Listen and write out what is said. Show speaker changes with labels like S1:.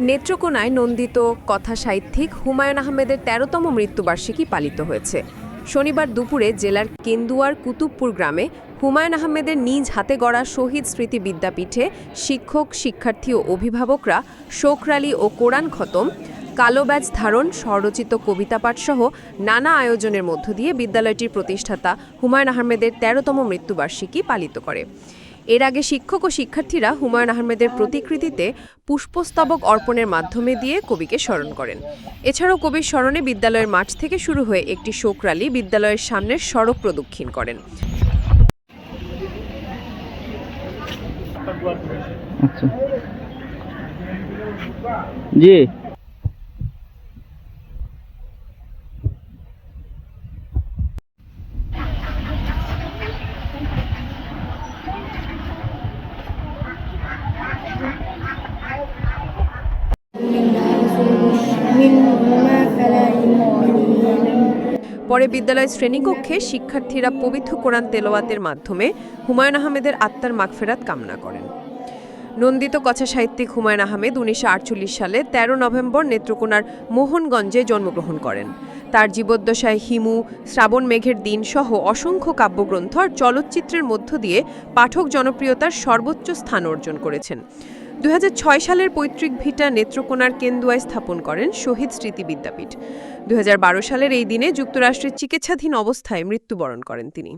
S1: নেত্রকোনায় নন্দিত কথা সাহিত্যিক হুমায়ুন আহমেদের তেরোতম মৃত্যুবার্ষিকী পালিত হয়েছে। শনিবার দুপুরে জেলার কেন্দুয়ার কুতুবপুর গ্রামে হুমায়ুন আহমেদের নিজ হাতে গড়া শহীদ স্মৃতি বিদ্যাপীঠে শিক্ষক, শিক্ষার্থী ও অভিভাবকরা শোক র্যালি ও কোরআন খতম, কালো ব্যাজ ধারণ, স্বরচিত কবিতা পাঠসহ নানা আয়োজনের মধ্য দিয়ে বিদ্যালয়টির প্রতিষ্ঠাতা হুমায়ুন আহমেদের তেরোতম মৃত্যুবার্ষিকী পালিত করে। এর আগে শিক্ষক ও শিক্ষার্থীরা হুমায়ুন আহমেদের প্রতিকৃতিতে পুষ্পস্তবক অর্পণের মাধ্যমে দিয়ে কবিকে স্মরণ করেন। এছাড়াও কবির স্মরণে বিদ্যালয়ের মাঠ থেকে শুরু হয়ে একটি শোক র্যালি বিদ্যালয়ের সামনের সড়ক প্রদক্ষিণ করেন।
S2: আচ্ছা। জি।
S1: পরে বিদ্যালয়ের শ্রেণীকক্ষে শিক্ষার্থীরা পবিত্র কোরআন তেলাওয়াতের মাধ্যমে হুমায়ুন আহমেদের আত্মার মাগফেরাত কামনা করেন। নন্দিত কথা সাহিত্যিক হুমায়ুন আহমেদ উনিশশো আটচল্লিশ সালে ১৩ নভেম্বর নেত্রকোনার মোহনগঞ্জে জন্মগ্রহণ করেন। তার জীবদ্দশায় হিমু, শ্রাবণ মেঘের দিন সহ অসংখ্য কাব্যগ্রন্থ আর চলচ্চিত্রের মধ্য দিয়ে পাঠক জনপ্রিয়তার সর্বোচ্চ স্থান অর্জন করেছেন। দু হাজার ছয় সালের পৈতৃক ভিটা নেত্রকোনার কেন্দুয়ায় স্থাপন করেন শহীদ স্মৃতি বিদ্যাপীঠ। দুই হাজার বারো সালের এই দিনে যুক্তরাষ্ট্রের চিকিৎসাধীন অবস্থায় মৃত্যুবরণ করেন তিনি।